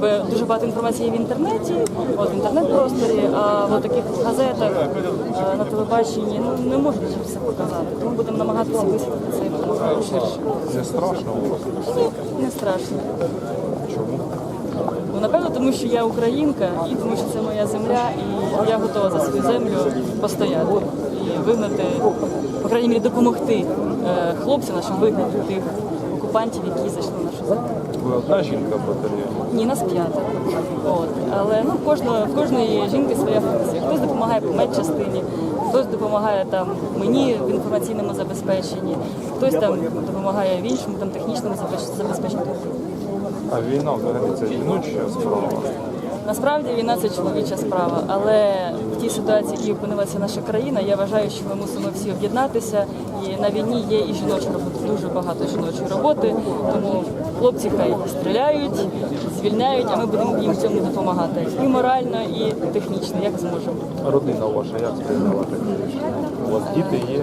Бо Дуже багато інформації в інтернеті, от в інтернет-просторі, а в таких газетах е, на телебаченні ну не можуть все показати. Тому будемо намагатися висвітлити це якомога ширше. Не страшно? Ні, не страшно. Чому? Ну, напевно, тому що я українка, і тому що це моя земля, і я готова за свою землю постояти і вигнати, по крайній мірі, допомогти е, хлопцям нашим вигнати тих окупантів, які зайшли в нашу землю. Ви одна жінка в батальйоні? Ні, нас п'ятеро. От. Але ну, кожного, в кожної жінки своя функція. Хтось допомагає по медчастині, хтось допомагає там мені в інформаційному забезпеченні, хтось там допомагає в іншому там, технічному забезпеченні. А війна взагалі це жіноча справа. Насправді війна це чоловіча справа, але в тій ситуації, в якій опинилася наша країна, я вважаю, що ми мусимо всі об'єднатися. І на війні є і жіноча робота, дуже багато жіночої роботи. Тому хлопці хай стріляють, звільняють, а ми будемо їм в цьому допомагати і морально, і технічно, як зможемо. Родина ваша як сприйняла таке рішення? У вас діти є?